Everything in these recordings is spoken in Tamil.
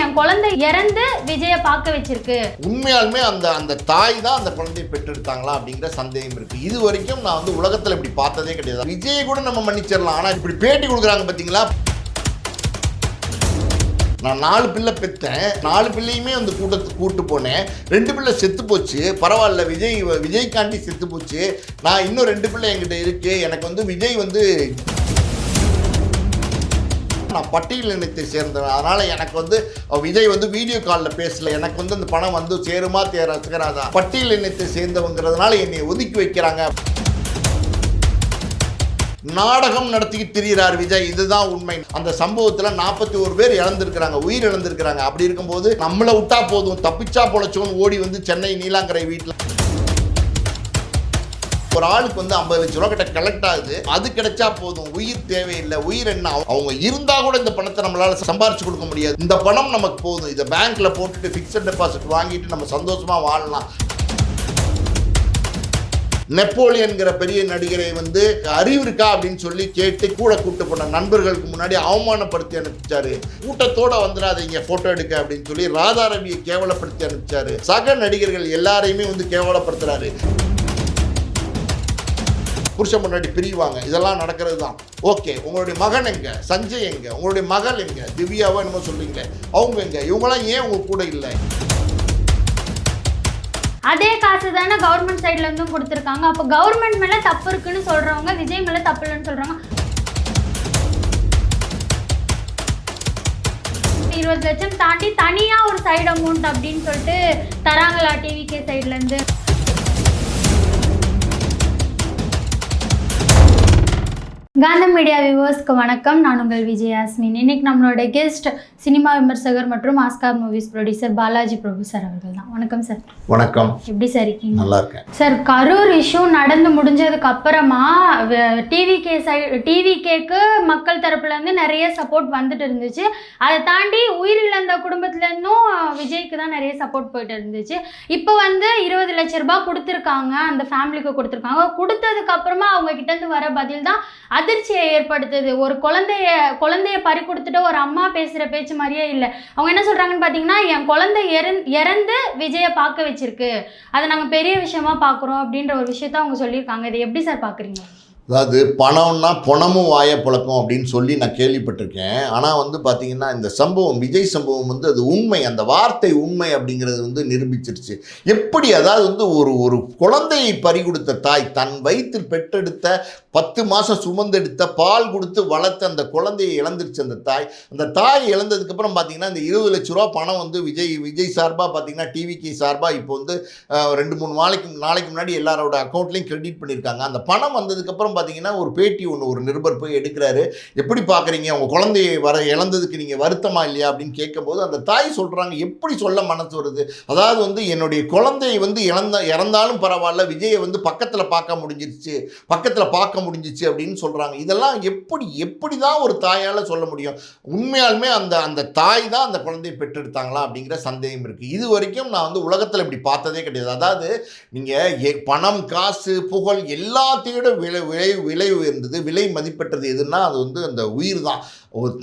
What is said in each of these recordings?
என் குழந்தை இறந்து விஜய பார்க்க வச்சிருக்கு. உண்மையாலுமே அந்த அந்த தாய் தான் அந்த குழந்தையை பெற்றெடுத்தாங்களா அப்படிங்கிற சந்தேகம் இருக்கு. இது வரைக்கும் நான் வந்து உலகத்துல இப்படி பார்த்ததே கிடையாது. விஜயை கூட நம்ம மன்னிச்சிடலாம். ஆனா இப்படி பேட்டி கொடுக்குறாங்க பாத்தீங்களா? நான் நாலு பிள்ளை பெற்றேன் நாலு பிள்ளையுமே அந்த கூட்டத்துக்கு கூட்டு போனேன். ரெண்டு பிள்ளை செத்து போச்சு. பரவாயில்ல விஜய் விஜய்காண்டி செத்து போச்சு. நான் இன்னும் ரெண்டு பிள்ளை என்கிட்ட இருக்கு. எனக்கு வந்து விஜய் வந்து நான் பட்டியல் இனத்தை சேர்ந்தவன் அதனால் எனக்கு வந்து விஜய் வந்து வீடியோ காலில் பேசல. எனக்கு வந்து அந்த பணம் வந்து சேருமா தேர சேராதா? பட்டியல் இனத்தை சேர்ந்தவங்கிறதுனால என்னை ஒதுக்கி வைக்கிறாங்க. நாடகம் நடத்திக்கிட்டு திரிகிறார் விஜய். இதுதான் உண்மை. அந்த சம்பவத்தில் நாற்பத்தி ஒரு பேர் இழந்திருக்கிறாங்க உயிர் இழந்திருக்கிறாங்க. அப்படி இருக்கும்போது நம்மளை விட்டா போதும். தப்பிச்சா பொழைச்சோன்னு ஓடி வந்து சென்னை நீலாங்கரை வீட்டில் ஒரு ஆளுக்கு வந்து ஐம்பது லட்ச ரூபா கிட்ட கலெக்ட் ஆகுது. அது கிடைச்சா போதும். உயிர் தேவையில்லை. உயிர் என்ன அவங்க இருந்தா கூட இந்த பணத்தை நம்மளால சம்பாரிச்சு கொடுக்க முடியாது. இந்த பணம் நமக்கு போதும். இதை பேங்க்ல போட்டுட்டு ஃபிக்ஸட் டெபாசிட் வாங்கிட்டு நம்ம சந்தோஷமா வாழலாம். நெப்போலியன்கிற பெரிய நடிகரை வந்து அறிவு இருக்கா? அப்படின்னு சொல்லி கேட்டு கூட கூட்டு போன நண்பர்களுக்கு முன்னாடி அவமானப்படுத்தி அனுப்பிச்சாரு. கூட்டத்தோட வந்துடாதீங்க போட்டோ எடுக்க அப்படின்னு சொல்லி ராதாரவியை கேவலப்படுத்தி அனுப்பிச்சாரு. சக நடிகர்கள் எல்லாரையுமே வந்து கேவலப்படுத்துறாரு. புருஷன் முன்னாடி பிரிவாங்க. இதெல்லாம் நடக்கிறது தான் ஓகே உங்களுடைய மகன் எங்க? சஞ்சய் எங்க? உங்களுடைய மகள் எங்க? திவ்யாவோ என்னமோ சொல்றீங்களே. அவங்க எங்க? இவங்கெல்லாம் ஏன் உங்க கூட இல்லை? அதே காசு தானே கவர்மெண்ட் சைட்ல இருந்தும் கொடுத்துருக்காங்க. அப்போ கவர்மெண்ட் மேல தப்பு இருக்குன்னு சொல்றவங்க விஜய் மேல தப்பு இல்லைன்னு சொல்றாங்க இருபது லட்சம் தாண்டி தனியா ஒரு சைடு அமௌண்ட் அப்படின்னு சொல்லிட்டு தராங்களா டிவிகே சைட்ல இருந்து? காந்தம் மீடியா வியூவர்ஸ்க்கு வணக்கம். நான் உங்கள் விஜயாஸ்மின் இன்னைக்கு நம்மளோட கெஸ்ட் சினிமா விமர்சகர் மற்றும் Oscar movies producer Balaji Prabhu sir அவர்கள் தான் வணக்கம் சார் வணக்கம். எப்படி சார் இருக்கீங்க? நல்லா இருக்கேன் சார் கரூர் இஷ்யூ நடந்து முடிஞ்சதுக்கு அப்புறமா டிவிகே சைடு டிவிகேக்கு மக்கள் தரப்புல இருந்து நிறைய சப்போர்ட் வந்துட்டு இருந்துச்சு. அதை தாண்டி உயிரிழந்த குடும்பத்துல இருந்தும் விஜய்க்கு தான் நிறைய சப்போர்ட் போயிட்டு இருந்துச்சு. இப்போ வந்து இருபது லட்ச ரூபாய் கொடுத்துருக்காங்க. அந்த ஃபேமிலிக்கு கொடுத்துருக்காங்க. கொடுத்ததுக்கு அப்புறமா அவங்க கிட்ட இருந்து வர பதில் தான் அதிர்ச்சியை ஏற்படுத்துது. ஒரு குழந்தைய குழந்தைய பறி கொடுத்துட்டு ஒரு அம்மா பேசுகிற பேச்சு மாதிரியே இல்லை. அவங்க என்ன சொல்கிறாங்கன்னு பார்த்தீங்கன்னா என் குழந்தை இறந் இறந்து விஜயை பார்க்க வச்சிருக்கு. அதை நாங்கள் பெரிய விஷயமா பார்க்குறோம் அப்படின்ற ஒரு விஷயத்த அவங்க சொல்லியிருக்காங்க. இதை எப்படி சார் பார்க்குறீங்க அதாவது பணம்னா பணமும் வாய பழக்கம் அப்படின்னு சொல்லி நான் கேள்விப்பட்டிருக்கேன். ஆனால் வந்து பார்த்தீங்கன்னா இந்த சம்பவம் விஜய் சம்பவம் வந்து அது உண்மை. அந்த வார்த்தை உண்மை அப்படிங்கிறது வந்து நிரூபிச்சிருச்சு. எப்படி அதாவது வந்து ஒரு ஒரு குழந்தையை பறி கொடுத்த தாய் தன் வயிற்றில் பெற்றெடுத்த பத்து மாதம் சுமந்தெடுத்த பால் கொடுத்து வளர்த்த அந்த குழந்தையை இழந்துருச்சு அந்த தாய். அந்த தாய் இழந்ததுக்கப்புறம் பார்த்தீங்கன்னா இந்த இருபது லட்ச ரூபா பணம் வந்து விஜய் விஜய் சார்பாக பார்த்தீங்கன்னா டிவிக்கு சார்பாக இப்போ வந்து ரெண்டு மூணு நாளைக்கு நாளைக்கு முன்னாடி எல்லாரோட அக்கௌண்ட்லேயும் கிரெடிட் பண்ணியிருக்காங்க அந்த பணம் வந்ததுக்கப்புறம் பார்த்தீங்கன்னா ஒரு பேட்டி ஒன்று ஒரு நிருபர் போய் எடுக்கிறாரு. எப்படி பார்க்குறீங்க உங்கள் குழந்தையை வர இழந்ததுக்கு நீங்கள் வருத்தமா இல்லையா? அப்படின்னு கேட்கும்போது அந்த தாய் சொல்கிறாங்க எப்படி சொல்ல மனசு வருது? அதாவது வந்து என்னுடைய குழந்தையை வந்து இழந்த இறந்தாலும் பரவாயில்ல விஜயை வந்து பக்கத்தில் பார்க்க முடிஞ்சிருச்சு. பக்கத்தில் பார்க்க முடிஞ்சிச்சு அப்படின்னு சொல்கிறாங்க இதெல்லாம் எப்படி எப்படி தான் ஒரு தாயால் சொல்ல முடியும்? உண்மையாலுமே அந்த அந்த தாய் தான் அந்த குழந்தையை பெற்றெடுத்தாங்களா அப்படிங்கிற சந்தேகம் இருக்குது இது வரைக்கும் நான் வந்து உலகத்தில் இப்படி பார்த்ததே கிடையாது. அதாவது நீங்கள் பணம் காசு புகழ் எல்லாத்தையோட விலை விலை விலை உயர்ந்தது விலை மதிப்பெற்றது எதுன்னா அது வந்து அந்த உயிர் தான்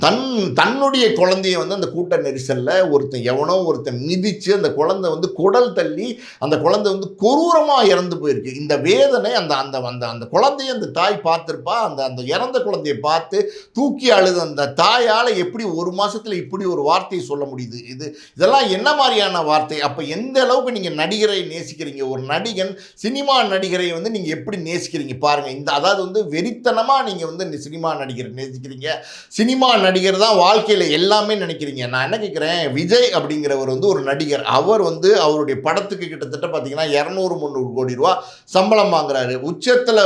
தன் தன்னுடைய குழந்தைய வந்து அந்த கூட்ட நெரிசலில் ஒருத்தன் எவனோ ஒருத்தன் மிதித்து அந்த குழந்தை வந்து குடல் தள்ளி அந்த குழந்தை வந்து கொரூரமாக இறந்து போயிருக்கு. இந்த வேதனை அந்த அந்த அந்த அந்த குழந்தைய அந்த தாய் பார்த்துருப்பா. அந்த அந்த இறந்த குழந்தையை பார்த்து தூக்கி அழுது அந்த தாயால் எப்படி ஒரு மாதத்தில் இப்படி ஒரு வார்த்தையை சொல்ல முடியுது? இது இதெல்லாம் என்ன மாதிரியான வார்த்தை? அப்போ எந்த அளவுக்கு நீங்கள் நடிகரை நேசிக்கிறீங்க? ஒரு நடிகன் சினிமா நடிகரை வந்து நீங்கள் எப்படி நேசிக்கிறீங்க? பாருங்கள் இந்த அதாவது வந்து வெறித்தனமாக நீங்கள் வந்து இந்த சினிமா நடிகரை நேசிக்கிறீங்க. சினிமா நடிகர் தான் வாழ்க்கையில் எல்லாமே நினைக்கிறீங்க. நான் என்ன கேட்குறேன் விஜய் அப்படிங்கிறவர் வந்து ஒரு நடிகர். அவர் வந்து அவருடைய படத்துக்கு கிட்டத்தட்ட பார்த்தீங்கன்னா இரநூறு முந்நூறு கோடி ரூபா சம்பளம் வாங்குறாரு. உச்சத்தில்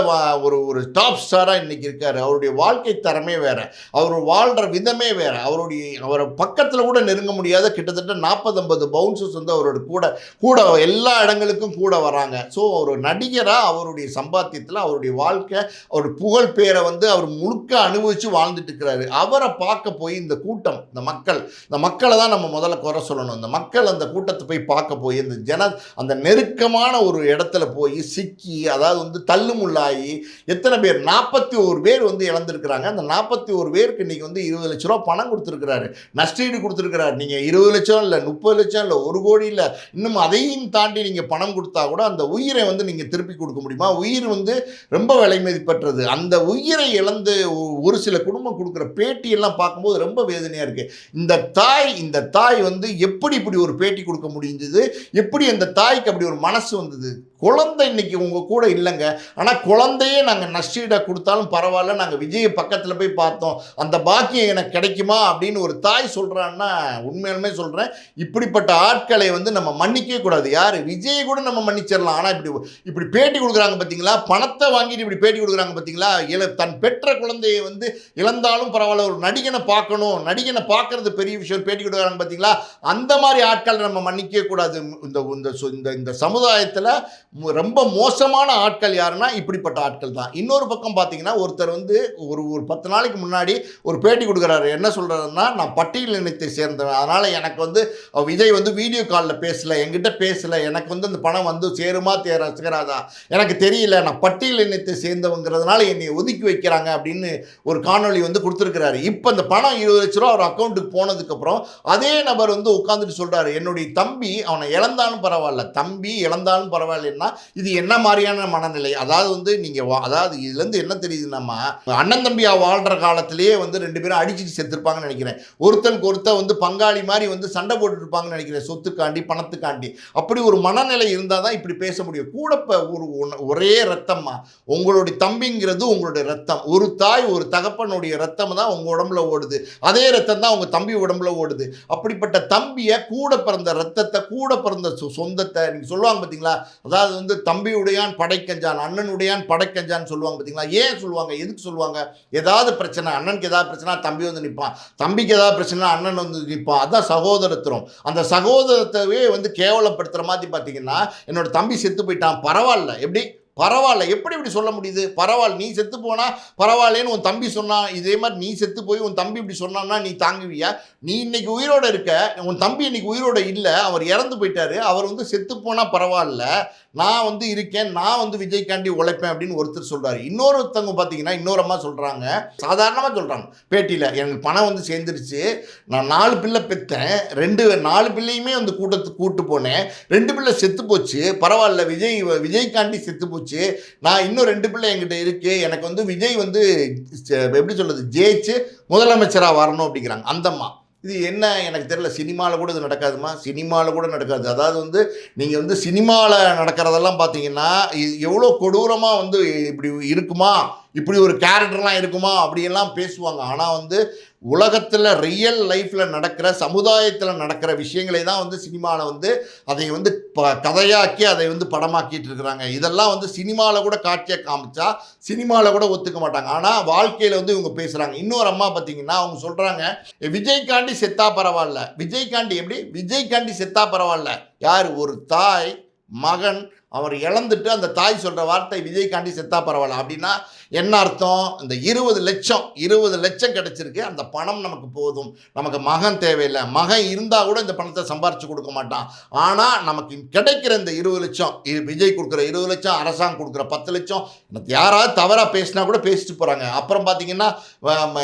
ஒரு ஒரு டாப் ஸ்டாராக இன்னைக்கு இருக்காரு. அவருடைய வாழ்க்கை தரமே வேற. அவர் வாழ்கிற விதமே வேற. அவருடைய அவரை பக்கத்தில் கூட நெருங்க முடியாத கிட்டத்தட்ட நாற்பது ஐம்பது பவுன்சஸ் வந்து அவரோட கூட கூட எல்லா இடங்களுக்கும் கூட வராங்க. ஸோ ஒரு நடிகராக அவருடைய சம்பாத்தியத்தில் அவருடைய வாழ்க்கை அவர் புகழ் பேரை வந்து அவர் முழுக்க அனுபவித்து வாழ்ந்துட்டு இருக்கிறாரு. அவர் நபரை பார்க்க போய் இந்த கூட்டம் இந்த மக்கள் இந்த மக்களை தான் நம்ம முதல்ல குறை சொல்லணும். இந்த மக்கள் அந்த கூட்டத்தை போய் பார்க்க போய் இந்த ஜன அந்த நெருக்கமான ஒரு இடத்துல போய் சிக்கி அதாவது வந்து தள்ளுமுள்ளாகி எத்தனை பேர்? நாற்பத்தி ஒரு பேர் வந்து இழந்திருக்கிறாங்க. அந்த நாற்பத்தி ஒரு பேருக்கு இன்னைக்கு வந்து இருபது லட்ச ரூபா பணம் கொடுத்துருக்கிறாரு. நஷ்டீடு கொடுத்துருக்கிறாரு. நீங்கள் இருபது லட்சம் இல்லை முப்பது லட்சம் இல்லை ஒரு கோடி இல்லை இன்னும் அதையும் தாண்டி நீங்கள் பணம் கொடுத்தா கூட அந்த உயிரை வந்து நீங்கள் திருப்பி கொடுக்க முடியுமா? உயிர் வந்து ரொம்ப விலை மதிப்பற்றது அந்த உயிரை இழந்து ஒரு சில குடும்பம் கொடுக்குற பேட்டி பேட்டியெல்லாம் பார்க்கும்போது ரொம்ப வேதனையாக இருக்குது இந்த தாய் இந்த தாய் வந்து எப்படி இப்படி ஒரு பேட்டி கொடுக்க முடிஞ்சது? எப்படி அந்த தாய்க்கு அப்படி ஒரு மனசு வந்தது? குழந்தை இன்னைக்கு உங்கள் கூட இல்லைங்க. ஆனால் குழந்தையே நாங்கள் நஷ்டீடை கொடுத்தாலும் பரவாயில்ல. நாங்கள் விஜய் பக்கத்தில் போய் பார்த்தோம். அந்த பாக்கியம் எனக்கு கிடைக்குமா அப்படின்னு ஒரு தாய் சொல்கிறான்னா உண்மையாலுமே சொல்கிறேன் இப்படிப்பட்ட ஆட்களை வந்து நம்ம மன்னிக்கவே கூடாது. யார்? விஜயை கூட நம்ம மன்னிச்சிடலாம். ஆனால் இப்படி இப்படி பேட்டி கொடுக்குறாங்க பார்த்தீங்களா பணத்தை வாங்கிட்டு இப்படி பேட்டி கொடுக்குறாங்க பார்த்தீங்களா இல தன் பெற்ற குழந்தையை வந்து இழந்தாலும் பரவாயில்ல. ஒரு நடிகனை பார்க்கணும். நடிகனை பார்க்கறது பெரிய விஷயம். பேட்டி கொடுக்குறாங்க பார்த்தீங்களா அந்த மாதிரி ஆட்களை நம்ம மன்னிக்கவே கூடாது. இந்த இந்த சு- இந்த இந்த சமுதாயத்தில் ரொம்ப மோசமான ஆட்கள் யாருன்னா இப்படிப்பட்ட ஆட்கள் தான். இன்னொரு பக்கம் பார்த்தீங்கன்னா ஒருத்தர் வந்து ஒரு ஒரு பத்து நாளைக்கு முன்னாடி ஒரு பேட்டி கொடுக்குறாரு. என்ன சொல்கிறாருன்னா நான் பட்டியல் இனத்தை சேர்ந்தவன். அதனால் எனக்கு வந்து விஜய் வந்து வீடியோ காலில் பேசலை என்கிட்ட பேசலை எனக்கு வந்து அந்த பணம் வந்து சேருமா தேர சேராதா? எனக்கு தெரியல நான் பட்டியல் இனத்தை சேர்ந்தவங்கிறதுனால என்னை ஒதுக்கி வைக்கிறாங்க அப்படின்னு ஒரு காணொளி வந்து கொடுத்துருக்கிறாரு. இப்போ அந்த பணம் இருபது லட்ச ரூபா அவர் அக்கௌண்ட்டுக்கு போனதுக்கப்புறம் அதே நபர் வந்து உட்காந்துட்டு சொல்கிறாரு என்னுடைய தம்பி அவனை இழந்தாலும் பரவாயில்ல தம்பி இழந்தாலும் அப்படின்னா இது என்ன மாதிரியான மனநிலை? அதாவது வந்து நீங்கள் அதாவது இதுலேருந்து என்ன தெரியுதுன்னா அண்ணன் தம்பியா வாழ்கிற காலத்திலேயே வந்து ரெண்டு பேரும் அடிச்சுட்டு செத்துருப்பாங்கன்னு நினைக்கிறேன். ஒருத்தனுக்கு ஒருத்தன் வந்து பங்காளி மாதிரி வந்து சண்டை போட்டுருப்பாங்கன்னு நினைக்கிறேன் சொத்துக்காண்டி பணத்துக்காண்டி. அப்படி ஒரு மனநிலை இருந்தால் தான் இப்படி பேச முடியும். கூட இப்போ ஒரு ஒரே ரத்தம்மா உங்களுடைய தம்பிங்கிறது உங்களுடைய ரத்தம். ஒரு தாய் ஒரு தகப்பனுடைய ரத்தம் தான் உங்கள் உடம்புல ஓடுது. அதே ரத்தம் தான் உங்கள் தம்பி உடம்புல ஓடுது. அப்படிப்பட்ட தம்பியை கூட பிறந்த ரத்தத்தை கூட பிறந்த சொ- சொந்தத்தை நீங்கள் சொல்லுவாங்க பார்த்தீங்களா அதாவது வந்து தம்பியுடையான் படைக்கஞ்சான் அண்ணனுடையான் படைக்கஞ்சான்னு சொல்லுவாங்க பார்த்தீங்களா ஏன் சொல்லுவாங்க? எதுக்கு சொல்லுவாங்க? ஏதாவது பிரச்சனை அண்ணனுக்கு ஏதாவது பிரச்சனை தம்பி வந்து நிற்பான் தம்பிக்கு ஏதாவது பிரச்சனை அண்ணன் வந்து நிற்பான் அதான் சகோதரத்துவம். அந்த சகோதரத்தவே வந்து கேவலப்படுத்துகிற மாதிரி பார்த்தீங்கன்னா என்னோட தம்பி செத்து போயிட்டான். பரவாயில்ல. எப்படி? பரவாயில்ல. எப்படி இப்படி சொல்ல முடியுது? பரவாயில்ல நீ செத்து போனால் பரவாயில்லன்னு உன் தம்பி சொன்னான் இதே மாதிரி நீ செத்து போய் உன் தம்பி இப்படி சொன்னான்னா நீ தாங்குவியா? நீ இன்னைக்கு உயிரோடு இருக்க உன் தம்பி இன்னைக்கு உயிரோட இல்லை அவர் இறந்து போயிட்டாரு அவர் வந்து செத்து போனால் பரவாயில்ல நான் வந்து இருக்கேன் நான் வந்து விஜய்காண்டி உழைப்பேன் அப்படின்னு ஒருத்தர் சொல்றாரு. இன்னொருத்தவங்க பார்த்தீங்கன்னா இன்னொரு அம்மா சொல்கிறாங்க சாதாரணமாக சொல்கிறாங்க பேட்டியில் எனக்கு பணம் வந்து சேர்ந்துருச்சு நான் நாலு பிள்ளை பெற்றேன் ரெண்டு நாலு பிள்ளையுமே வந்து கூட்டத்துக்கு கூட்டு போனேன் ரெண்டு பிள்ளை செத்து போச்சு பரவாயில்ல விஜய் விஜய்காண்டி செத்து போச்சு. நான் இன்னும் ரெண்டு பிள்ளை என்கிட்ட இருக்கு. எனக்கு வந்து விஜய் வந்து எப்படி சொல்றது ஜெயிச்சு முதலமைச்சராக வரணும் அப்படிங்கிறாங்க. அந்தம்மா. இது என்ன? எனக்கு தெரியல. சினிமாவில் கூட இது நடக்காதுமா சினிமாவில் கூட நடக்காது. அதாவது வந்து நீங்கள் வந்து சினிமாவில் நடக்கிறதெல்லாம் பார்த்தீங்கன்னா எவ்வளோ கொடூரமாக வந்து இப்படி இருக்குமா? இப்படி ஒரு கேரக்டர்லாம் இருக்குமா? அப்படியெல்லாம் பேசுவாங்க. ஆனால் வந்து உலகத்தில் ரியல் லைஃப்பில் நடக்கிற சமுதாயத்தில் நடக்கிற விஷயங்களை தான் வந்து சினிமாவில் வந்து அதை வந்து ப கதையாக்கி அதை வந்து படமாக்கிட்டு இருக்கிறாங்க. இதெல்லாம் வந்து சினிமாவில் கூட காட்சியை காமிச்சா சினிமாவில் கூட ஒத்துக்க மாட்டாங்க. ஆனால் வாழ்க்கையில் வந்து இவங்க பேசுகிறாங்க இன்னொரு அம்மா பார்த்தீங்கன்னா அவங்க சொல்கிறாங்க விஜய்காண்டி செத்தா பரவாயில்ல. விஜய்காண்டி எப்படி? விஜய்காண்டி செத்தா பரவாயில்ல. யார்? ஒரு தாய் மகன் அவர் இழந்துட்டு அந்த தாய் சொல்கிற வார்த்தை விஜய்காண்டி செத்தா பரவாயில்ல. அப்படின்னா என்ன அர்த்தம்? இந்த இருபது லட்சம் இருபது லட்சம் கிடைச்சிருக்கு. அந்த பணம் நமக்கு போதும். நமக்கு மகன் தேவையில்லை. மகன் இருந்தால் கூட இந்த பணத்தை சம்பாரித்து கொடுக்க மாட்டான். ஆனால் நமக்கு கிடைக்கிற இந்த இருபது லட்சம் இது விஜய் கொடுக்குற இருபது லட்சம் அரசாங்கம் கொடுக்குற பத்து லட்சம் எனக்கு யாராவது தவறாக பேசினா கூட பேசிட்டு போகிறாங்க அப்புறம் பார்த்தீங்கன்னா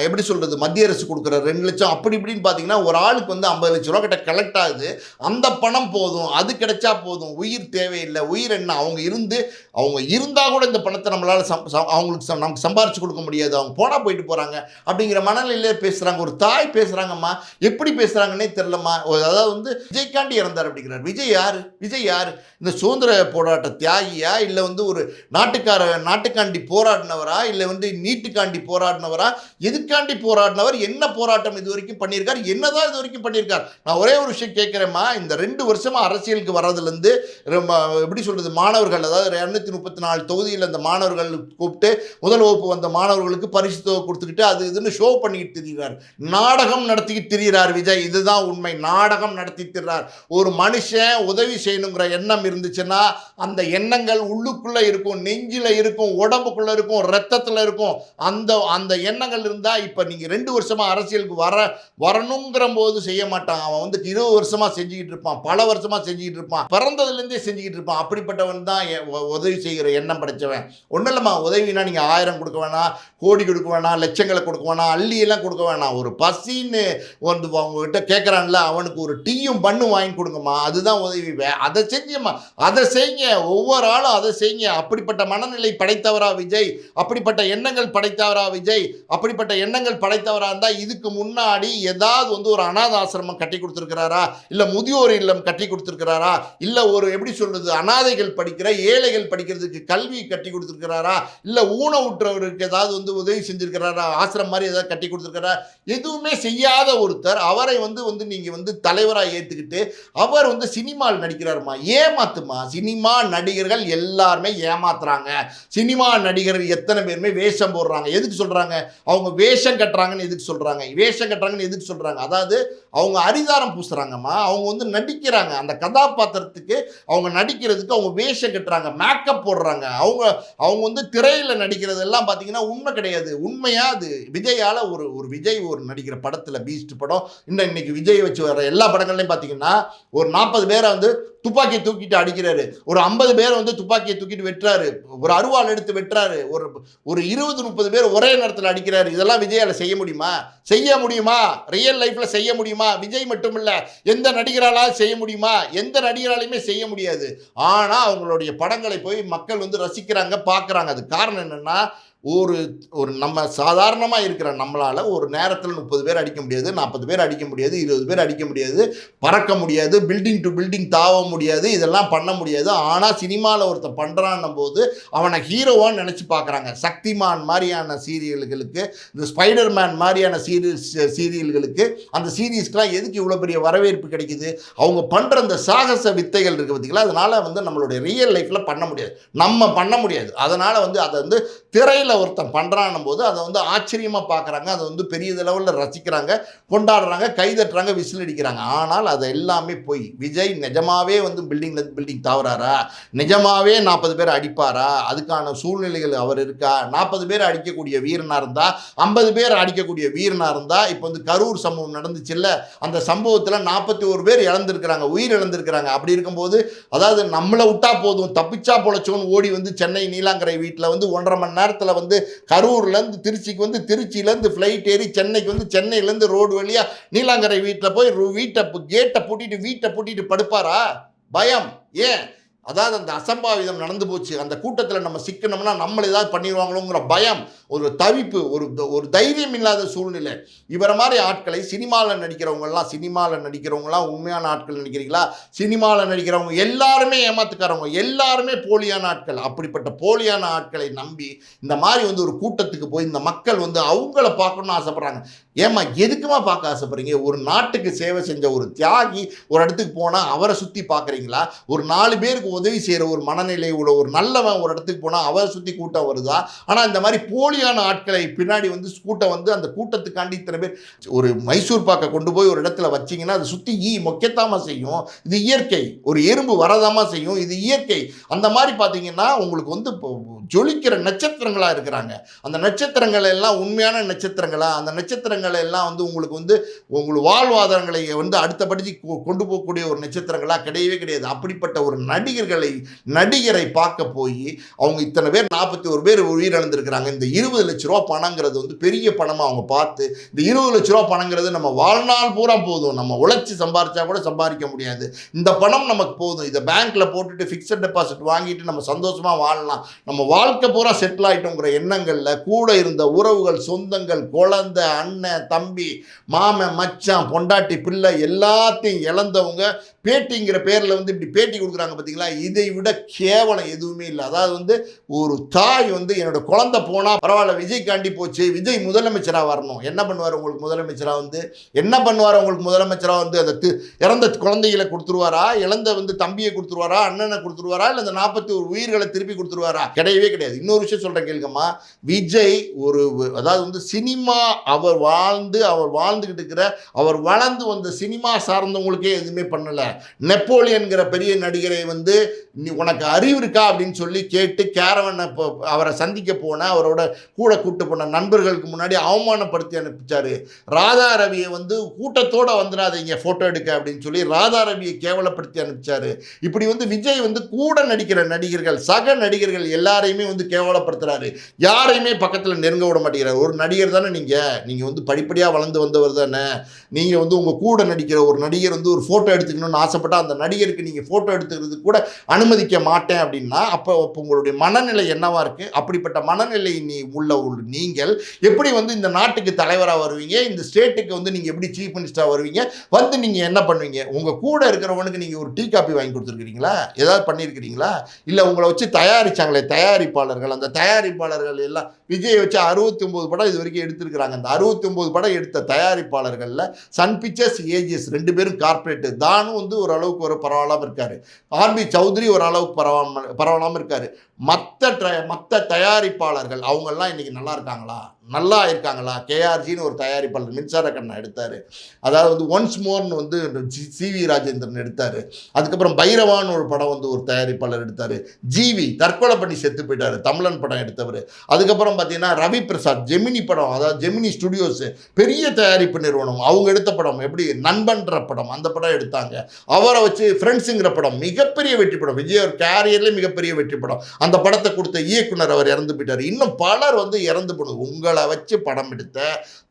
எப்படி சொல்கிறது மத்திய அரசு கொடுக்குற ரெண்டு லட்சம் அப்படி இப்படின்னு பார்த்தீங்கன்னா ஒரு ஆளுக்கு வந்து ஐம்பது லட்ச ரூபா கிட்ட கலெக்ட் ஆகுது. அந்த பணம் போதும். அது கிடைச்சா போதும். உயிர் தேவையில்லை. உயிர் என்ன? அவங்க இருந்து அவங்க இருந்தால் கூட இந்த பணத்தை நம்மளால் சம் அவங்களுக்கு சம்- நமக்கு சம்பாரிச்சு கொடுக்க முடியாது. அவங்க போனால் போயிட்டு போகிறாங்க அப்படிங்கிற மனநிலையிலே பேசுகிறாங்க ஒரு தாய் பேசுகிறாங்கம்மா எப்படி பேசுகிறாங்கன்னே தெரிலம்மா அதாவது வந்து விஜய்காண்டி இறந்தார் அப்படிங்கிறார். விஜய் யார்? விஜய் யார்? இந்த சுதந்திர போராட்ட தியாகியா? இல்லை வந்து ஒரு நாட்டுக்கார நாட்டுக்காண்டி போராடினவரா? இல்லை வந்து நீட்டுக்காண்டி போராடினவரா? எதுக்காண்டி போராடினவர்? என்ன போராட்டம் இது வரைக்கும் பண்ணியிருக்கார்? என்னதான் இது வரைக்கும் பண்ணியிருக்கார்? நான் ஒரே ஒரு விஷயம் கேட்குறேம்மா. இந்த ரெண்டு வருஷமாக அரசியலுக்கு வர்றதுலேருந்து ரொம்ப எப்படி சொல்கிறது மாணவர்கள் அதாவது இரநூத்தி முப்பத்தி நாலு தொகுதியில் அந்த மாணவர்கள் கூப்பிட்டு முதல் வகுப்பு வந்த மாணவர்களுக்கு பரிசு தொகை கொடுத்துக்கிட்டு அது இதுன்னு ஷோ பண்ணிக்கிட்டு திரிகிறார் நாடகம் நடத்திக்கிட்டு திரிகிறார் விஜய். இதுதான் உண்மை. நாடகம் நடத்தி திரிகிறார் ஒரு மனுஷன் உதவி செய்யணுங்கிற எண்ணம் இருந்துச்சுன்னா அந்த எண்ணங்கள் உள்ளுக்குள்ளே இருக்கும் நெஞ்சில் இருக்கும் உடம்புக்குள்ளே இருக்கும் ரத்தத்தில் இருக்கும். அந்த அந்த எண்ணங்கள் இருந்தால் இப்போ நீங்கள் ரெண்டு வருஷமாக அரசியலுக்கு வர வரணுங்கிற போது செய்ய மாட்டான். அவன் வந்து இருபது வருஷமாக செஞ்சுக்கிட்டு இருப்பான். பல வருஷமாக செஞ்சுக்கிட்டு இருப்பான். பிறந்ததுலேருந்தே செஞ்சுக்கிட்டு இருப்பான். அப்படிப்பட்டவன் தான் எ- உதவி செய்கிற எண்ணம் படைச்சவன். ஒன்றும் இல்லைம்மா. உதவினா நீங்கள் ஆயிரம் கொடுக்க வேணாம் கோடி கொடுக்க வேணாம் லட்சங்களை கொடுக்க வேணாம் அள்ளி எல்லாம் கொடுக்க வேணாம். ஒரு பசின்னு வந்து அவங்ககிட்ட கேட்குறான்ல அவனுக்கு ஒரு டீயும் பண்ணு வாங்கி கொடுங்கம்மா. அதுதான் உதவி. வே- அதை செஞ்சம்மா. அதை செய்யுங்க ஒவ்வொரு ஆளும் அதை செய்யுங்க அப்படிப்பட்ட மனநிலை படைத்தவரா விஜய். அப்படிப்பட்ட எண்ணங்கள் படைத்தவரா விஜய். அப்படிப்பட்ட எண்ணங்கள் படைத்தவரா இருந்தால் இதுக்கு முன்னாடி ஏதாவது வந்து ஒரு அனாத ஆசிரமம் கட்டி கொடுத்துருக்கிறாரா? இல்லை முதியோர் இல்லம் கட்டி கொடுத்துருக்கிறாரா? இல்லை ஒரு எப்படி சொல்றது அனாதைகள் படிக்கிற ஏழைகள் படிக்கிறதுக்கு கல்வி கட்டி கொடுத்துருக்கிறாரா? இல்லை ஊற்றவருக்கு ஏதாவது வந்து உதவி செஞ்சிருக்கிறாரா? ஆசிரம் மாதிரி ஏதாவது கட்டி கொடுத்துருக்கிறாரா? எதுவுமே செய்யாத ஒருத்தர் அவரை வந்து வந்து நீங்கள் வந்து தலைவராக ஏற்றுக்கிட்டு அவர் வந்து சினிமாவில் நடிக்கிறாருமா? ஏமாத்துமா? சினிமா நடிகர்கள் எல்லாருமே ஏமாத்துறாங்க. சினிமா நடிகர்கள் எத்தனை பேருமே வேஷம் போடுறாங்க. எதுக்கு சொல்கிறாங்க அவங்க வேஷம் கட்டுறாங்கன்னு எதுக்கு சொல்கிறாங்க வேஷம் கட்டுறாங்கன்னு எதுக்கு சொல்கிறாங்க அதாவது அவங்க அரிதாரம் பூசுகிறாங்கம்மா அவங்க வந்து நடிக்கிறாங்க. அந்த கதாபாத்திரத்துக்கு அவங்க நடிக்கிறதுக்கு அவங்க வேஷம் கட்டுறாங்க. மேக்கப் போடுறாங்க. அவங்க அவங்க வந்து திரையில் நடிக்கிறது எல்லாம் பார்த்தீங்கன்னா உண்மை கிடையாது. உண்மையாக அது? விஜயால் ஒரு ஒரு விஜய் ஒரு நடிக்கிற படத்தில் பீஸ்ட் படம் இன்னும் இன்னைக்கு விஜய் வச்சு வர எல்லா படங்கள்லையும் பார்த்தீங்கன்னா ஒரு நாற்பது பேரை வந்து துப்பாக்கியை தூக்கிட்டு அடிக்கிறாரு. ஒரு ஐம்பது பேர் வந்து துப்பாக்கியை தூக்கிட்டு வெட்டுறாரு. ஒரு அருவாள் எடுத்து வெட்டுறாரு. ஒரு ஒரு இருபது முப்பது பேர் ஒரே நேரத்தில் அடிக்கிறாரு. இதெல்லாம் விஜயால செய்ய முடியுமா? செய்ய முடியுமா? ரியல் லைஃப்ல செய்ய முடியுமா? விஜய் மட்டும் இல்லை எந்த நடிகராலாவது செய்ய முடியுமா? எந்த நடிகராலையுமே செய்ய முடியாது. ஆனால் அவங்களுடைய படங்களை போய் மக்கள் வந்து ரசிக்கிறாங்க பார்க்குறாங்க அது காரணம் என்னன்னா ஒரு ஒரு நம்ம சாதாரணமாக இருக்கிற நம்மளால் ஒரு நேரத்தில் முப்பது பேர் அடிக்க முடியாது நாற்பது பேர் அடிக்க முடியாது இருபது பேர் அடிக்க முடியாது பறக்க முடியாது பில்டிங் டு பில்டிங் தாவ முடியாது இதெல்லாம் பண்ண முடியாது. ஆனால் சினிமாவில் ஒருத்தன் பண்ணுறான்னும் போது அவனை ஹீரோவான்னு நினச்சி பார்க்குறாங்க சக்திமான் மாதிரியான சீரியல்களுக்கு இந்த ஸ்பைடர்மேன் மாதிரியான சீரியல்ஸ் சீரியல்களுக்கு அந்த சீரீஸ்க்கெலாம் எதுக்கு இவ்வளோ பெரிய வரவேற்பு கிடைக்குது? அவங்க பண்ணுற அந்த சாகச வித்தைகள் இருக்குது பார்த்தீங்களா அதனால் வந்து நம்மளுடைய ரியல் லைஃப்பில் பண்ண முடியாது. நம்ம பண்ண முடியாது. அதனால் வந்து அதை வந்து திரையில் ஒருத்தன் பண்ணுறான்னும் போது அதை வந்து ஆச்சரியமாக பார்க்குறாங்க. அதை வந்து பெரிய லெவலில் ரசிக்கிறாங்க கொண்டாடுறாங்க கைதட்டுறாங்க விசில் அடிக்கிறாங்க ஆனால் அது எல்லாமே போய். விஜய் நிஜமாவே வந்து பில்டிங்ல பில்டிங் தாவறாரா? நிஜமாவே நாற்பது பேர் அடிப்பாரா? அதுக்கான சூழ்நிலைகள் அவர் இருக்கா? நாற்பது பேர் அடிக்கக்கூடிய வீரனாக இருந்தால் ஐம்பது பேர் அடிக்கக்கூடிய வீரனாக இருந்தால் இப்போ வந்து கரூர் சம்பவம் நடந்துச்சுல்ல? அந்த சம்பவத்தில் நாற்பத்தி ஒரு பேர் இழந்திருக்கிறாங்க உயிர் இழந்திருக்கிறாங்க. அப்படி இருக்கும்போது அதாவது நம்மளை விட்டா போதும் தப்பிச்சா பொழைச்சோன்னு ஓடி வந்து சென்னை நீலாங்கரை வீட்டில் வந்து ஒன்றரை மணி நேரத்தில் வந்து வந்து கரூர்லேருந்து திருச்சிக்கு வந்து திருச்சியிலேருந்து ஃப்ளைட் ஏறி சென்னைக்கு வந்து சென்னையிலேருந்து ரோடு வழியாக நீலாங்கரை வீட்டில் போய் வீட்டை கேட்டை பூட்டிட்டு வீட்டை பூட்டிட்டு படுப்பாரா? பயம். ஏன்? அதாவது அந்த அசம்பாவிதம் நடந்து போச்சு. அந்த கூட்டத்தில் நம்ம சிக்கனோம்னா நம்மளை ஏதாவது பண்ணிடுவாங்களோங்கிற பயம் ஒரு தவிப்பு ஒரு ஒரு தைரியம் இல்லாத சூழ்நிலை. இவரை மாதிரி ஆட்களை சினிமாவில் நடிக்கிறவங்கலாம் சினிமாவில் நடிக்கிறவங்களாம் உண்மையான ஆட்கள் நடிக்கிறீங்களா சினிமாவில் நடிக்கிறவங்க எல்லாருமே ஏமாத்துக்காரவங்க எல்லாருமே போலியான ஆட்கள். அப்படிப்பட்ட போலியான ஆட்களை நம்பி இந்த மாதிரி வந்து ஒரு கூட்டத்துக்கு போய் இந்த மக்கள் வந்து அவங்கள பார்க்கணும்னு ஆசைப்பட்றாங்க. ஏம்மா எதுக்குமா பார்க்க ஆசைப்படுறீங்க? ஒரு நாட்டுக்கு சேவை செஞ்ச ஒரு தியாகி ஒரு இடத்துக்கு போனால் அவரை சுற்றி பார்க்குறீங்களா? ஒரு நாலு பேருக்கு உதவி செய்கிற ஒரு மனநிலை உள்ள ஒரு நல்லவன் ஒரு இடத்துக்கு போனால் அவரை சுற்றி கூட்டம் வருதா? ஆனால் இந்த மாதிரி போலியான ஆட்களை பின்னாடி வந்து கூட்டம் வந்து அந்த கூட்டத்துக்காண்டி இத்தனை பேர் ஒரு மைசூர் பாக்கை கொண்டு போய் ஒரு இடத்துல வச்சீங்கன்னா அதை சுற்றி ஈ மொக்கத்தாமல் செய்யும். இது இயற்கை. ஒரு எறும்பு வரதாமா செய்யும். இது இயற்கை. அந்த மாதிரி பார்த்தீங்கன்னா உங்களுக்கு வந்து ஜொலிக்கிற நட்சத்திரங்களாக இருக்கிறாங்க. அந்த நட்சத்திரங்கள் எல்லாம் உண்மையான நட்சத்திரங்களா? அந்த நட்சத்திரங்கள் எல்லாம் வந்து உங்களுக்கு வந்து உங்களுக்கு வாழ்வாதாரங்களை வந்து அடுத்தபடி கொ- கொண்டு போகக்கூடிய ஒரு நட்சத்திரங்களா? கிடையவே கிடையாது. அப்படிப்பட்ட ஒரு நடிகர் நடிகர்களை நடிகரை பார்க்க போய் அவங்க இத்தனை பேர் நாற்பத்தி ஒரு பேர் உயிரிழந்திருக்கிறாங்க. இந்த இருபது லட்ச ரூபா பணங்கிறது வந்து பெரிய பணமாக அவங்க பார்த்து இந்த இருபது லட்ச ரூபா பணங்கிறது நம்ம வாழ்நாள் பூரா போதும். நம்ம உழைச்சி சம்பாரிச்சா கூட சம்பாதிக்க முடியாது. இந்த பணம் நமக்கு போதும். இதை பேங்க்ல போட்டுட்டு ஃபிக்ஸட் டெபாசிட் வாங்கிட்டு நம்ம சந்தோஷமா வாழலாம். நம்ம வாழ்க்கை பூரா செட்டில் ஆயிட்டோங்கிற எண்ணங்கள்ல கூட இருந்த உறவுகள் சொந்தங்கள் குழந்தை அண்ணன் தம்பி மாமன் மச்சான் பொண்டாட்டி பிள்ளை எல்லாத்தையும் இழந்தவங்க பேட்டிங்கிற பேரில் வந்து இப்படி பேட்டி கொடுக்குறாங்க பார்த்தீங்களா இதை விட கேவலம் எதுவுமே இல்லை. அதாவது வந்து ஒரு தாய் வந்து என்னோட குழந்தை போனால் பரவாயில்ல விஜய்காண்டி போச்சு விஜய் முதலமைச்சராக வரணும். என்ன பண்ணுவார் உங்களுக்கு முதலமைச்சராக வந்து? என்ன பண்ணுவார் உங்களுக்கு முதலமைச்சராக வந்து? அந்த இறந்த குழந்தைகளை கொடுத்துருவாரா? இழந்த வந்து தம்பியை கொடுத்துருவாரா? அண்ணனை கொடுத்துருவாரா? இல்லை இந்த நாற்பத்தி ஒரு உயிர்களை திருப்பி கொடுத்துருவாரா? கிடையவே கிடையாது. இன்னொரு விஷயம் சொல்கிறேன் கேளுங்கம்மா. விஜய் ஒரு அதாவது வந்து சினிமா அவர் வாழ்ந்து அவர் வாழ்ந்துக்கிட்டு இருக்கிற அவர் வளர்ந்து வந்த சினிமா சார்ந்தவங்களுக்கே எதுவுமே பண்ணலை. நெப்போலியன்கிற பெரிய நடிகரை வந்து நீ உனக்கு அறிவு இருக்கா அப்படின்னு சொல்லி கேட்டு கேரவனை இப்போ அவரை சந்திக்க போன அவரோட கூட கூட்டு போன நண்பர்களுக்கு முன்னாடி அவமானப்படுத்தி அனுப்பிச்சாரு. ராதா ரவியை வந்து கூட்டத்தோடு வந்துடாதீங்க ஃபோட்டோ எடுக்க அப்படின்னு சொல்லி ராதா ரவியை கேவலப்படுத்தி அனுப்பிச்சாரு. இப்படி வந்து விஜய் வந்து கூட நடிக்கிற நடிகர்கள் சக நடிகர்கள் எல்லாரையுமே வந்து கேவலப்படுத்துகிறாரு யாரையுமே பக்கத்தில் நெருங்க விட மாட்டேங்கிறார். ஒரு நடிகர் தானே நீங்கள் நீங்கள் வந்து படிப்படியாக வளர்ந்து வந்தவர் தானே. நீங்கள் வந்து உங்கள் கூட நடிக்கிற ஒரு நடிகர் வந்து ஒரு ஃபோட்டோ எடுத்துக்கணும்னு ஆசைப்பட்டால் அந்த நடிகருக்கு நீங்கள் ஃபோட்டோ எடுத்துக்கிறது கூட அனுமதிக்க மாட்டேன் அப்படின்னா அப்போ உங்களுடைய மனநிலை என்னவா இருக்குது அப்படிப்பட்ட மனநிலை நீ உள்ள உள்ள நீங்கள் எப்படி வந்து இந்த நாட்டுக்கு தலைவராக வருவீங்க? இந்த ஸ்டேட்டுக்கு வந்து நீங்கள் எப்படி சீஃப் மினிஸ்டராக வருவீங்க? வந்து நீங்கள் என்ன பண்ணுவீங்க? உங்கள் கூட இருக்கிறவனுக்கு நீங்கள் ஒரு டீ காப்பி வாங்கி கொடுத்துருக்கிறீங்களா? ஏதாவது பண்ணியிருக்கிறீங்களா? இல்லை உங்களை வச்சு தயாரிச்சாங்களே தயாரிப்பாளர்கள். அந்த தயாரிப்பாளர்கள் எல்லாம் விஜயை வச்சு அறுபத்தி ஒம்பது படம் இது வரைக்கும் எடுத்திருக்கிறாங்க. அந்த அறுபத்தி ஒம்பது படம் எடுத்த தயாரிப்பாளர்களில் சன் பிக்சர்ஸ் ஏஜிஎஸ் ரெண்டு பேரும் கார்பரேட்டு தானும் வந்து ஓரளவுக்கு ஒரு பரவாயில்லாமல் இருக்காரு. ஆர்பி சௌத்ரி ஓரளவுக்கு பரவாம பரவலாமல் இருக்காரு. மற்ற மற்ற தயாரிப்பாளர்கள் அவங்கெல்லாம் இன்னைக்கு நல்லா இருக்காங்களா? நல்லா இருக்காங்களா? கேஆர்ஜின்னு ஒரு தயாரிப்பாளர் மின்சார கண்ணா எடுத்தார். அதாவது வந்து ஒன்ஸ் மோர்னு வந்து சி வி ராஜேந்திரன் எடுத்தார். அதுக்கப்புறம் பைரவான்னு ஒரு படம் வந்து ஒரு தயாரிப்பாளர் எடுத்தார். ஜிவி தற்கொலை பண்ணி செத்து போயிட்டார். தமிழன் படம் எடுத்தவர். அதுக்கப்புறம் பார்த்தீங்கன்னா ரவி பிரசாத் ஜெமினி படம். அதாவது ஜெமினி ஸ்டுடியோஸ் பெரிய தயாரிப்பு நிறுவனம். அவங்க எடுத்த படம் எப்படி? நண்பன்ற படம். அந்த படம் எடுத்தாங்க. அவரை வச்சு ஃப்ரெண்ட்ஸுங்கிற படம். மிகப்பெரிய வெற்றி படம். விஜய் கேரியர்லேயே மிகப்பெரிய வெற்றி படம். அந்த படத்தை கொடுத்த இயக்குனர் அவர் இறந்து போயிட்டார். இன்னும் பலர் வந்து இறந்து போனது. உங்கள் வச்சு படம் எடுத்த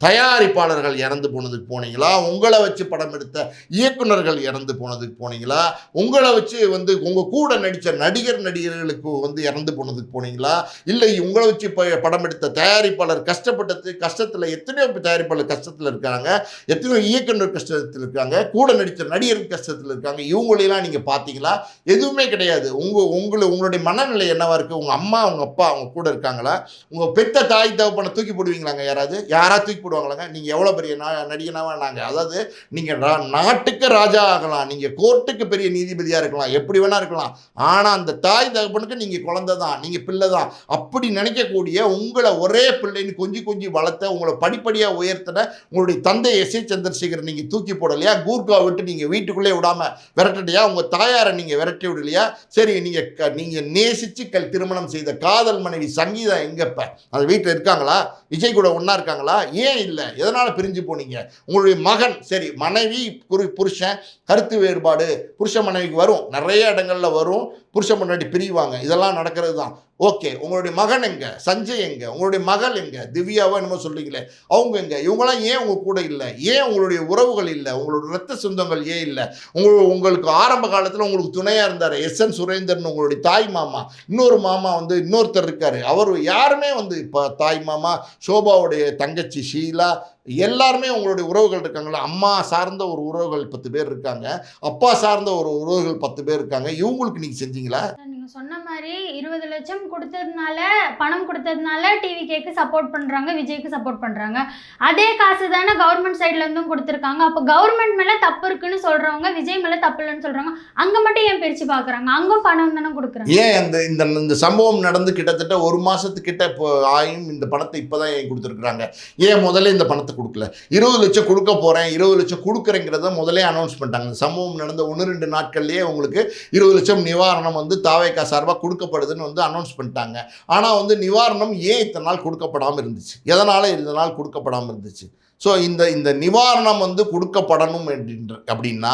தயாரிப்பாளர்கள் இறந்து போனதுக்கு போனீங்களா? உங்களை வச்சு படம் எடுத்த இயக்குனர்கள் இறந்து போனதுக்கு போனீங்களா? உங்களை வச்சு வந்து உங்கள் கூட நடித்த நடிகர் நடிகர்களுக்கு வந்து இறந்து போனதுக்கு போனீங்களா? இல்லை உங்களை வச்சு இப்போ படம் எடுத்த தயாரிப்பாளர் கஷ்டப்பட்டது கஷ்டத்தில் எத்தனையோ தயாரிப்பாளர் கஷ்டத்தில் இருக்காங்க எத்தனையோ இயக்குனர் கஷ்டத்தில் இருக்காங்க கூட நடித்த நடிகர் கஷ்டத்தில் இருக்காங்க. இவங்களெல்லாம் நீங்கள் பார்த்தீங்களா? எதுவுமே கிடையாது. உங்கள் உங்களை உங்களுடைய மனநிலை என்னவா இருக்குது உங்கள் அம்மா உங்கள் அப்பா அவங்க கூட இருக்காங்களா? உங்கள் பெத்த தாய் தகப்பனை தூக்கி போடுவீங்களாங்க யாராவது? யாராவது தூக்கி போடுவாங்களாங்க நீங்கள் எவ்வளோ பெரிய நா நடிகனாக வேணாங்க அதாவது நீங்கள் நாட்டுக்கு ராஜா ஆகலாம். நீங்கள் கோர்ட்டுக்கு பெரிய நீதிபதியாக இருக்கலாம். எப்படி வேணா இருக்கலாம். ஆனால் அந்த தாய் தகப்பனுக்கு நீங்கள் குழந்தை தான். நீங்கள் பிள்ளை தான். அப்படி நினைக்கக்கூடிய உங்களை ஒரே பிள்ளைன்னு கொஞ்சி கொஞ்சி வளர்த்த உங்களை படிப்படியாக உயர்த்தின உங்களுடைய தந்தை எஸ். ஏ. சந்திரசேகர் நீங்கள் தூக்கி போடலையா? கூர்கா விட்டு நீங்கள் வீட்டுக்குள்ளே விடாமல் விரட்டலையா? உங்கள் தாயாரை நீங்கள் விரட்டி விடலையா? சரி நீங்கள் க நீங்கள் நேசித்து கல் திருமணம் செய்த காதல் மனைவி சங்கீதா எங்கப்ப? அந்த வீட்டில் இருக்காங்களா? விஜய் கூட ஒன்றா இருக்காங்களா? ஏன் இல்லை? எதனால் பிரிஞ்சு போனீங்க? உங்களுடைய மகன் சரி மனைவி புரு புருஷன் கருத்து வேறுபாடு புருஷ மனைவிக்கு வரும். நிறைய இடங்களில் வரும். புருஷன் முன்னாடி பிரிவாங்க. இதெல்லாம் நடக்கிறது தான் ஓகே உங்களுடைய மகன் எங்க? சஞ்சய் எங்க? உங்களுடைய மகள் எங்க? திவ்யாவோ என்னமோ சொல்றீங்களே அவங்க எங்க? இவங்களாம் ஏன் உங்க கூட இல்லை? ஏன் உங்களுடைய உறவுகள் இல்லை? உங்களுடைய ரத்த சொந்தங்கள் ஏன் இல்லை? உங்கள் உங்களுக்கு ஆரம்ப காலத்தில் உங்களுக்கு துணையாக இருந்தார். எஸ் என் சுரேந்தர்னு உங்களுடைய தாய் மாமா. இன்னொரு மாமா வந்து இன்னொருத்தர் இருக்காரு. அவர் யாருமே வந்து இப்போ தாய் மாமா சோபாவுடைய தங்கச்சி ஷீலா எல்லாருமே உங்களுடைய உறவுகள் இருக்காங்களா அம்மா சார்ந்த ஒரு உறவுகள் பத்து பேர் இருக்காங்க அப்பா சார்ந்த ஒரு உறவுகள் பத்து பேர் இருக்காங்க இவங்களுக்கு நீங்கள் செஞ்சீங்களா? நீங்க சொன்ன மாதிரி இருபது லட்சம் கொடுத்ததுனால பணம் கொடுத்ததுனால டிவி கேக்கு சப்போர்ட் பண்றாங்க விஜய்க்கு சப்போர்ட் பண்றாங்க. அதே காசு தானே கவர்மெண்ட் சைட்ல இருந்தும் கொடுத்துருக்காங்க. அப்போ கவர்மெண்ட் மேல தப்பு இருக்குன்னு சொல்றவங்க விஜய் மேல தப்பு இல்லைன்னு சொல்றாங்க அங்க மட்டும் ஏன் பிரிச்சு பாக்குறாங்க? அங்கும் பணம் தானே கொடுக்குறாங்க. ஏன் அந்த இந்த இந்த சம்பவம் நடந்து கிட்டத்தட்ட ஒரு மாசத்துக்கிட்ட இப்போ ஆயும் இந்த பணத்தை இப்போதான் ஏன் கொடுத்துருக்குறாங்க? ஏன் முதல்ல இந்த பணத்தை கொடுக்கல. இருபது லட்சம் கொடுக்க போறேன் இருபது லட்சம் கொடுக்குறேங்கிறத முதல்ல அனௌன்ஸ் பண்ணிட்டாங்க. சம்பவம் நடந்த ஒன்று ரெண்டு நாட்கள்லேயே உங்களுக்கு இருபது லட்சம் நிவாரணம் வந்து தாவேக்கா சார்பாக கொடுக்கப்படுதுன்னு வந்து அனௌன்ஸ் பண்ணிட்டாங்க. ஆனால் வந்து நிவாரணம் ஏன் இத்தனை நாள் கொடுக்கப்படாமல் இருந்துச்சு? எதனால் இந்த நாள் கொடுக்கப்படாமல் இருந்துச்சு? ஸோ இந்த இந்த நிவாரணம் வந்து கொடுக்கப்படணும் அப்படின்ற அப்படின்னா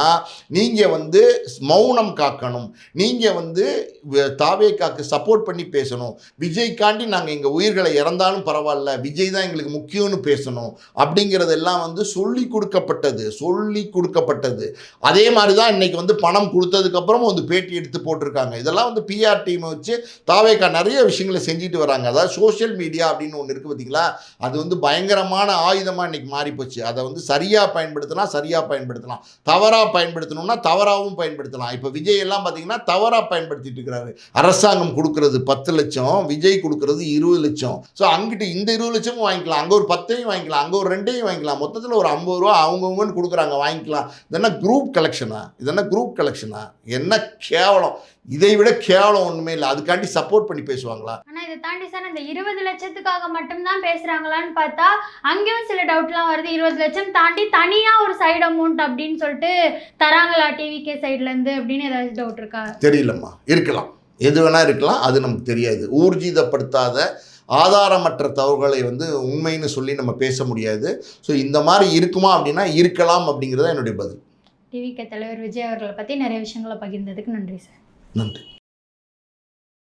நீங்கள் வந்து மௌனம் காக்கணும். நீங்கள் வந்து வ- தாவேக்காக்கு சப்போர்ட் பண்ணி பேசணும். விஜய்க்காண்டி நாங்கள் எங்கள் உயிர்களை இறந்தாலும் பரவாயில்ல விஜய் தான் எங்களுக்கு முக்கியம்னு பேசணும் அப்படிங்கிறதெல்லாம் வந்து சொல்லி கொடுக்கப்பட்டது சொல்லி கொடுக்கப்பட்டது. அதே மாதிரி தான் இன்றைக்கி வந்து பணம் கொடுத்ததுக்கப்புறமும் வந்து பேட்டி எடுத்து போட்டிருக்காங்க. இதெல்லாம் வந்து பிஆர் டீமை வச்சு தாவேக்கா நிறைய விஷயங்களை செஞ்சுட்டு வராங்க. அதாவது சோஷியல் மீடியா அப்படின்னு ஒன்று இருக்குது பார்த்தீங்களா? அது வந்து பயங்கரமான ஆயுதமாக இன்றைக்கி மாறிப்போச்சு. அதை வந்து சரியாக பயன்படுத்தினா சரியாக பயன்படுத்தலாம். தவறாக பயன்படுத்தணும்னா தவறாகவும் பயன்படுத்தலாம். இப்போ விஜய் எல்லாம் பார்த்தீங்கன்னா தவறாக பயன்படுத்திட்டு இருக்கிறாரு. அரசாங்கம் கொடுக்கறது பத்து லட்சம் விஜய் கொடுக்கறது இருபது லட்சம். ஸோ அங்கிட்டு இந்த இருபது லட்சமும் வாங்கிக்கலாம். அங்கே ஒரு பத்தையும் வாங்கிக்கலாம். அங்கே ஒரு ரெண்டையும் வாங்கிக்கலாம். மொத்தத்தில் ஒரு ஐம்பது ரூபா அவங்கவுங்கன்னு கொடுக்குறாங்க வாங்கிக்கலாம். இதென்ன குரூப் கலெக்ஷனா இதென்ன குரூப் கலெக்ஷனா என்ன கேவலம்? இதை விட கேவலம் ஒன்றுமே இல்லை. அதுக்காண்டி சப்போர்ட் பண்ணி பேசுவாங்களா? ஆனா இதை தாண்டி சார் இந்த இருபது லட்சத்துக்காக மட்டும்தான் பேசுறாங்களான்னு பார்த்தா அங்கேயும் சில டவுட்லாம் வருது. இருபது லட்சம் தாண்டி தனியா ஒரு சைடு அமௌண்ட் அப்படின்னு சொல்லிட்டு தராங்களா டிவிகே சைட்ல இருந்து அப்படின்னு ஏதாச்சும் டவுட் இருக்கா? தெரியலம்மா. இருக்கலாம். எது வேணால் இருக்கலாம். அது நமக்கு தெரியாது. ஊர்ஜிதப்படுத்தாத ஆதாரமற்ற தவறுகளை வந்து உண்மைன்னு சொல்லி நம்ம பேச முடியாது. ஸோ இந்த மாதிரி இருக்குமா அப்படின்னா இருக்கலாம் அப்படிங்கிறது தான் என்னுடைய பதில். டிவிகே தலைவர் விஜய் அவர்களை பத்தி நிறைய விஷயங்களை பகிர்ந்ததுக்கு நன்றி சார். நன்றி.